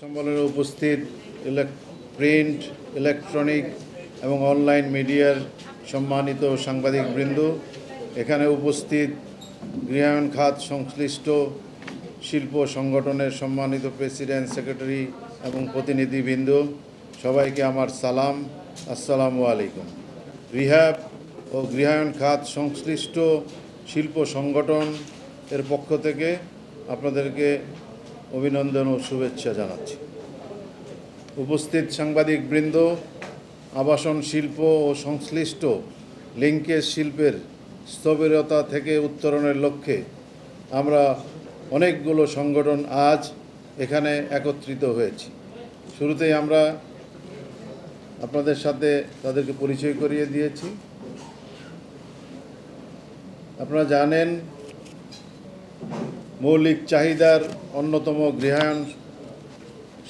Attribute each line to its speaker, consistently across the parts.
Speaker 1: সম্মেলনে উপস্থিত print, electronic এবং অনলাইন মিডিয়ার সম্মানিত সাংবাদিক সাংবাদিকবৃন্দ, এখানে উপস্থিত গৃহায়ণ খাত সংশ্লিষ্ট শিল্প সংগঠনের সম্মানিত প্রেসিডেন্ট, সেক্রেটারি এবং প্রতিনিধিবৃন্দ, সবাইকে আমার সালাম। আসসালামু আলাইকুম। রিহ্যাব ও গৃহায়ণ খাত সংশ্লিষ্ট শিল্প সংগঠন এর পক্ষ থেকে আপনাদেরকে অভিনন্দন ও শুভেচ্ছা জানাচ্ছি। উপস্থিত সাংবাদিকবৃন্দ, আবাসন শিল্প ও সংশ্লিষ্ট লিঙ্কেজ শিল্পের স্থবিরতা থেকে উত্তরণের লক্ষ্যে আমরা অনেকগুলো সংগঠন আজ এখানে একত্রিত হয়েছি। শুরুতেই আমরা আপনাদের সাথে তাদেরকে পরিচয় করিয়ে দিয়েছি। আপনারা জানেন মৌলিক চাহিদার অন্যতম গৃহায়ণ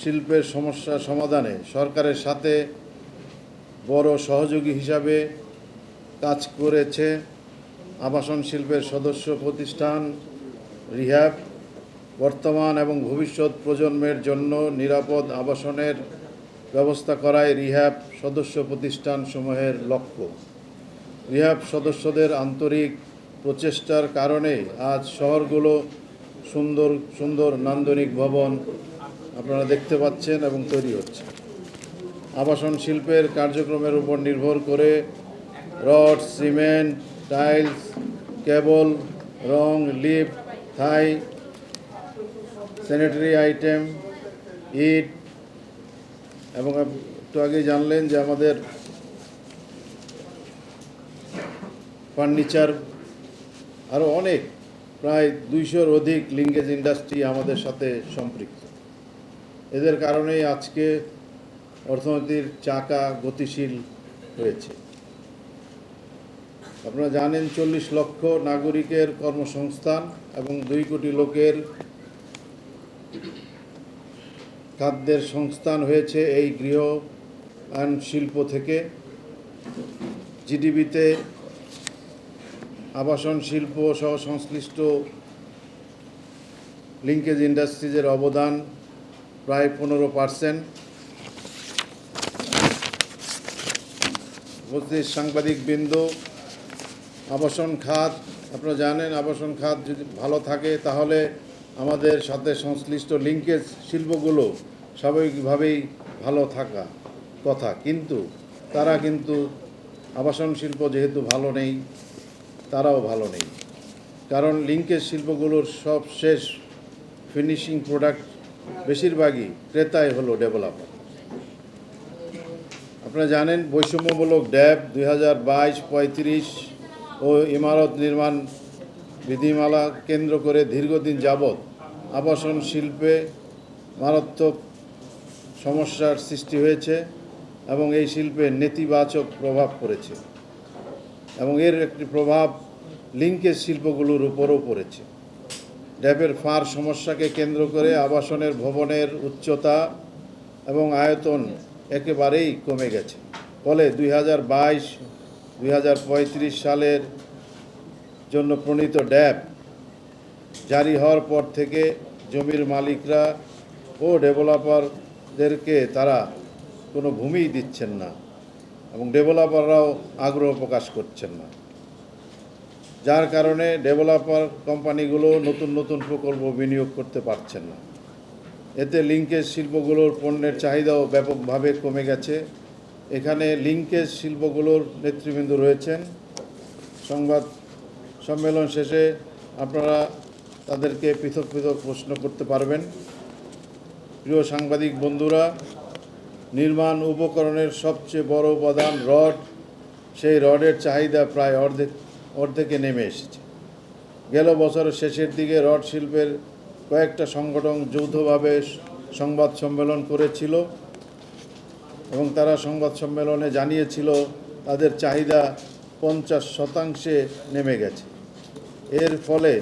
Speaker 1: শিল্পের সমস্যা সমাধানে সরকারের সাথে বড় সহযোগী হিসাবে কাজ করেছে আবাসন শিল্পের সদস্য প্রতিষ্ঠান, রিহ্যাব। বর্তমান এবং ভবিষ্যৎ প্রজন্মের জন্য নিরাপদ আবাসনের ব্যবস্থা করায় রিহ্যাব সদস্য প্রতিষ্ঠানসমূহের লক্ষ্য। রিহ্যাব সদস্যদের আন্তরিক প্রচেষ্টার কারণে আজ শহরগুলো সুন্দর সুন্দর নান্দনিক ভবন আপনারা দেখতে পাচ্ছেন এবং তৈরি হচ্ছে। আবাসন শিল্পের কার্যক্রমের উপর নির্ভর করে রড, সিমেন্ট, টাইলস, কেবল, রং লিপ থাই, স্যানিটারি আইটেম, ইট এবং একটু আগে জানলেন যে আমাদের ফার্নিচার আরও অনেক প্রায় দুইশোর অধিক লিঙ্গেজ ইন্ডাস্ট্রি আমাদের সাথে সম্পৃক্ত। এদের কারণেই আজকে অর্থনীতির চাকা গতিশীল হয়েছে। আপনারা জানেন চল্লিশ লক্ষ নাগরিকের কর্মসংস্থান এবং দুই কোটি লোকের খাদ্যের সংস্থান হয়েছে এই গৃহ শিল্প থেকে। জিডিপিতে আবাসন, শিল্প সহ সংশ্লিষ্ট লিঙ্কেজ ইন্ডাস্ট্রিজের অবদান প্রায় পনেরো পার্সেন্ট উপস্থিত সাংবাদিকবৃন্দ আবাসন খাত, আপনারা জানেন আবাসন খাত যদি ভালো থাকে তাহলে আমাদের সাথে সংশ্লিষ্ট লিঙ্কেজ শিল্পগুলো স্বাভাবিকভাবেই ভালো থাকা কথা। কিন্তু তারা কিন্তু আবাসন শিল্প যেহেতু ভালো নেই তারাও ভালো নেই। কারণ লিঙ্কেজ শিল্পগুলোর সব শেষ ফিনিশিং প্রোডাক্ট বেশিরভাগই ক্রেতাই হলো ডেভেলপার। আপনারা জানেন বৈষম্যমূলক ড্যাব দুই হাজার বাইশ পঁয়ত্রিশ ও ইমারত নির্মাণ বিধিমালা কেন্দ্র করে দীর্ঘদিন যাবৎ আবাসন শিল্পে মারাত্মক সমস্যার সৃষ্টি হয়েছে এবং এই শিল্পে নেতিবাচক প্রভাব পড়েছে। এবং এর একটি প্রভাব লিঙ্কেজ শিল্পগুলোর উপরও পড়েছে। ড্যাপের ফার সমস্যাকে কেন্দ্র করে আবাসনের ভবনের উচ্চতা এবং আয়তন একেবারেই কমে গেছে। ফলে দুই হাজার বাইশ, দুই সালের জন্য প্রণীত ড্যাব জারি হওয়ার পর থেকে জমির মালিকরা ও ডেভেলপারদেরকে তারা কোনো ভূমিই দিচ্ছেন না। এবং ডেভেলপাররাও আগ্রহ প্রকাশ করছেন না। যার কারণে ডেভেলপার কোম্পানিগুলো নতুন নতুন প্রকল্প বিনিয়োগ করতে পারছেন না। এতে লিঙ্কেজ শিল্পগুলোর পণ্যের চাহিদাও ব্যাপকভাবে কমে গেছে। এখানে লিঙ্কেজ শিল্পগুলোর নেতৃবৃন্দ রয়েছেন। সংবাদ সম্মেলন শেষে আপনারা তাদেরকে পৃথক পৃথক প্রশ্ন করতে পারবেন। প্রিয় সাংবাদিক বন্ধুরা নির্মাণ উপকরণের সবচেয়ে বড় উপাদান রড। সেই রডের চাহিদা প্রায় অর্ধেক, অর্ধেকে নেমে এসেছে। গেল বছরের শেষের দিকে রড শিল্পের কয়েকটা সংগঠন যৌথভাবে সংবাদ সম্মেলন করেছিল এবং তারা সংবাদ সম্মেলনে জানিয়েছিল তাদের চাহিদা পঞ্চাশ শতাংশে নেমে গেছে। এর ফলে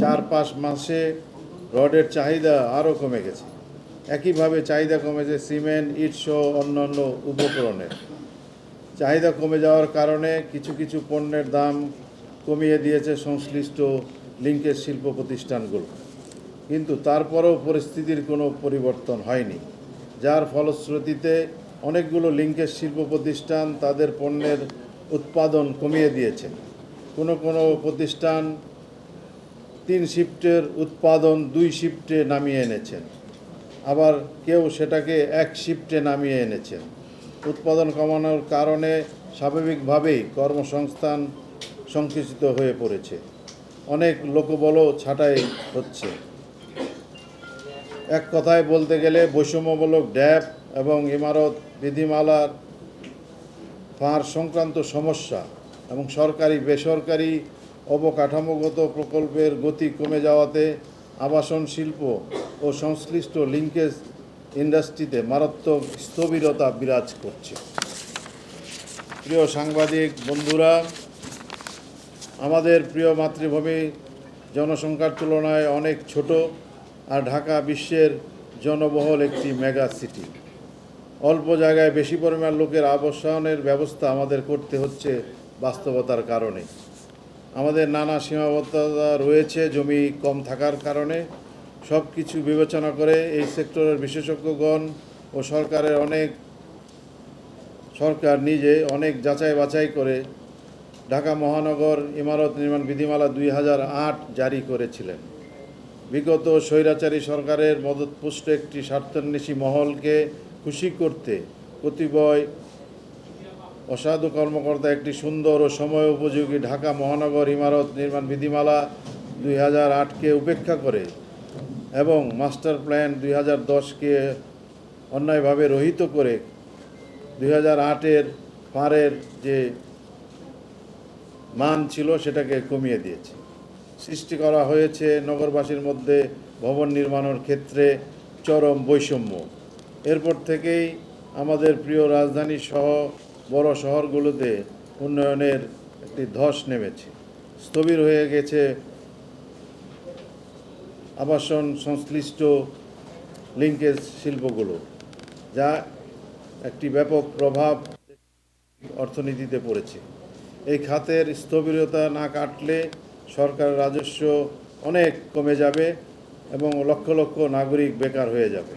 Speaker 1: চার পাঁচ মাসে রডের চাহিদা আরও কমে গেছে। একইভাবে চাহিদা কমেছে সিমেন্ট, ইট সহ অন্যান্য উপকরণের। চাহিদা কমে যাওয়ার কারণে কিছু কিছু পণ্যের দাম কমিয়ে দিয়েছে সংশ্লিষ্ট লিঙ্কেজ শিল্প প্রতিষ্ঠানগুলো। কিন্তু তারপরেও পরিস্থিতির কোনো পরিবর্তন হয়নি। যার ফলশ্রুতিতে অনেকগুলো লিঙ্কের শিল্প প্রতিষ্ঠান তাদের পণ্যের উৎপাদন কমিয়ে দিয়েছে। কোনো কোনো প্রতিষ্ঠান তিন শিফটের উৎপাদন দুই শিফটে নামিয়ে এনেছেন। আবার কেউ সেটাকে এক শিফটে নামিয়ে এনেছেন। উৎপাদন কমানোর কারণে স্বাভাবিকভাবেই কর্মসংস্থান সংকুচিত হয়ে পড়েছে। অনেক লোকবলও ছাঁটাই হচ্ছে। এক কথায় বলতে গেলে বৈষম্যমূলক ড্যাব এবং ইমারত, বিধিমালার ফাঁড় সংক্রান্ত সমস্যা এবং সরকারি বেসরকারি অবকাঠামোগত প্রকল্পের গতি কমে যাওয়াতে আবাসন শিল্প ও সংশ্লিষ্ট লিঙ্কেজ ইন্ডাস্ট্রিতে মারাত্মক স্থবিরতা বিরাজ করছে। প্রিয় সাংবাদিক, বন্ধুরা, আমাদের প্রিয় মাতৃভূমি জনসংখ্যার তুলনায় অনেক ছোট আর ঢাকা বিশ্বের জনবহুল একটি মেগা সিটি অল্প জায়গায় বেশি পরিমাণ লোকের আবাসনের ব্যবস্থা আমাদের করতে হচ্ছে বাস্তবতার কারণে। আমাদের নানা সীমাবদ্ধতা রয়েছে, জমি কম থাকার কারণে। সব কিছু বিবেচনা করে এই সেক্টরের বিশেষজ্ঞগণ ও সরকারের অনেক, সরকার নিজে অনেক যাচাই বাছাই করে ঢাকা মহানগর ইমারত নির্মাণ বিধিমালা দুই হাজার আট জারি করেছিলেন। বিগত স্বৈরাচারী সরকারের মদতপুষ্ট একটি স্বার্থান্বেষী মহলকে খুশি করতে কতিপয় অসাধু কর্মকর্তা একটি সুন্দর ও সময় উপযোগী ঢাকা মহানগর ইমারত নির্মাণ বিধিমালা দুই হাজার আটকে উপেক্ষা করে এবং মাস্টার প্ল্যান দুই হাজার দশকে অন্যায়ভাবে রহিত করে দুই হাজার আটের ফাঁড়ের যে মান ছিল সেটাকে কমিয়ে দিয়েছে। সৃষ্টি করা হয়েছে নগরবাসীর মধ্যে ভবন নির্মাণের ক্ষেত্রে চরম বৈষম্য। এরপর থেকেই আমাদের প্রিয় রাজধানী সহ বড় শহরগুলোতে উন্নয়নের একটি ধস নেমেছে। স্থবির হয়ে গেছে আবাসন সংশ্লিষ্ট লিঙ্কেজ শিল্পগুলো, যা একটি ব্যাপক প্রভাব অর্থনীতিতে পড়েছে। এই খাতের স্থবিরতা না কাটলে সরকারের রাজস্ব অনেক কমে যাবে এবং লক্ষ লক্ষ নাগরিক বেকার হয়ে যাবে।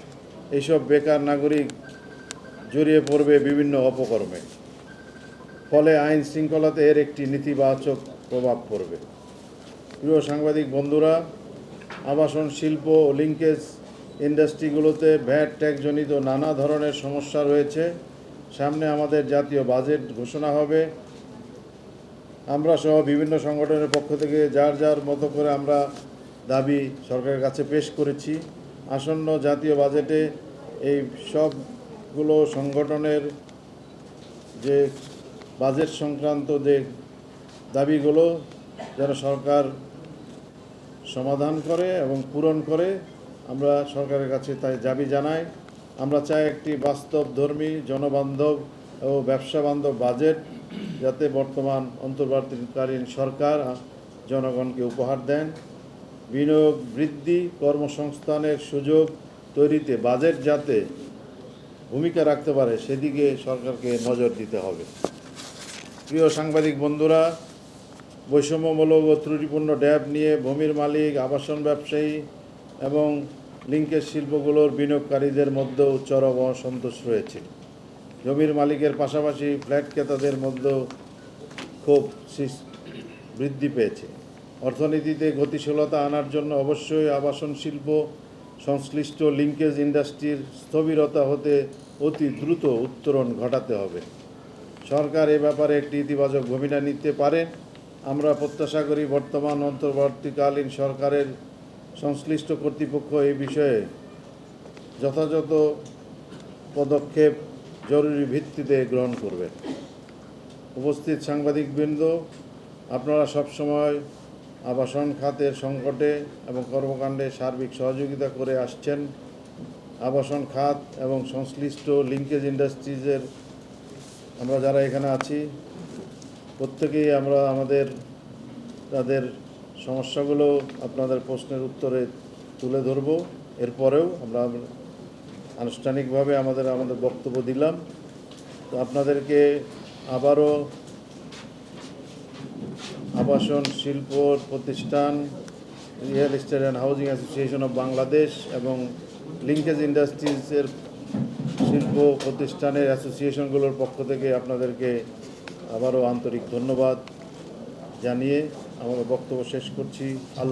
Speaker 1: এইসব বেকার নাগরিক জড়িয়ে পড়বে বিভিন্ন অপকর্মে। ফলে আইন শৃঙ্খলাতে এর একটি নেতিবাচক প্রভাব পড়বে। প্রিয় সাংবাদিক বন্ধুরা, আবাসন শিল্প ও লিঙ্কেজ ইন্ডাস্ট্রিগুলোতে ভ্যাট ট্যাক্সজনিত নানা ধরনের সমস্যা রয়েছে। সামনে আমাদের জাতীয় বাজেট ঘোষণা হবে। আমরা সহ বিভিন্ন সংগঠনের পক্ষ থেকে যার যার মতো করে আমরা দাবি সরকারের কাছে পেশ করেছি। আসন্ন জাতীয় বাজেটে এই সবগুলো সংগঠনের যে বাজেট সংক্রান্ত যে দাবিগুলো যেন সরকার সমাধান করে এবং পূরণ করে, আমরা সরকারের কাছে তাই দাবি জানাই। আমরা চাই একটি বাস্তবধর্মী জনবান্ধব ও ব্যবসা বান্ধব বাজেট যাতে বর্তমান অন্তর্বর্তীকালীন সরকার জনগণকে উপহার দেন। বিনিয়োগ বৃদ্ধি কর্মসংস্থানের সুযোগ তৈরিতে বাজেট যাতে ভূমিকা রাখতে পারে, সেদিকে সরকারকে নজর দিতে হবে। প্রিয় সাংবাদিক বন্ধুরা, বৈষম্যমূলক ও ত্রুটিপূর্ণ ড্যাব নিয়ে ভূমির মালিক, আবাসন ব্যবসায়ী এবং লিঙ্কের শিল্পগুলোর বিনিয়োগকারীদের মধ্যেও চরম অসন্তোষ রয়েছে। জমির মালিকের পাশাপাশি ফ্ল্যাট ক্রেতাদের মধ্যেও সৃষ- বৃদ্ধি পেয়েছে। অর্থনীতিতে গতিশীলতা আনার জন্য অবশ্যই আবাসন শিল্প, সংশ্লিষ্ট লিঙ্কেজ ইন্ডাস্ট্রির স্থবিরতা হতে অতি দ্রুত উত্তরণ ঘটাতে হবে। সরকার এ ব্যাপারে একটি ইতিবাচক ভূমিকা নিতে পারে। আমরা প্রত্যাশা করি বর্তমান অন্তর্বর্তীকালীন সরকারের সংশ্লিষ্ট কর্তৃপক্ষ এই বিষয়ে যথাযথ পদক্ষেপ জরুরি ভিত্তিতে গ্রহণ করবেন উপস্থিত সাংবাদিকবৃন্দ, আপনারা সবসময় আবাসন খাতের সংকটে এবং কর্মকাণ্ডে সার্বিক সহযোগিতা করে আসছেন। আবাসন খাত এবং সংশ্লিষ্ট লিঙ্কেজ ইন্ডাস্ট্রিজের আমরা যারা এখানে আছি, প্রত্যেকেই আমরা আমাদের, তাদের সমস্যাগুলো আপনাদের প্রশ্নের উত্তরে তুলে ধরব। এরপরেও আমরা আনুষ্ঠানিকভাবে আমাদের আমাদের বক্তব্য দিলাম। তো আপনাদেরকে আবারও আবাসন শিল্প প্রতিষ্ঠান real estate and housing association of Bangladesh এবং লিঙ্কেজ ইন্ডাস্ট্রিজের শিল্প প্রতিষ্ঠানের অ্যাসোসিয়েশনগুলোর পক্ষ থেকে আপনাদেরকে আবারও আন্তরিক ধন্যবাদ জানিয়ে আমার বক্তব্য শেষ করছি।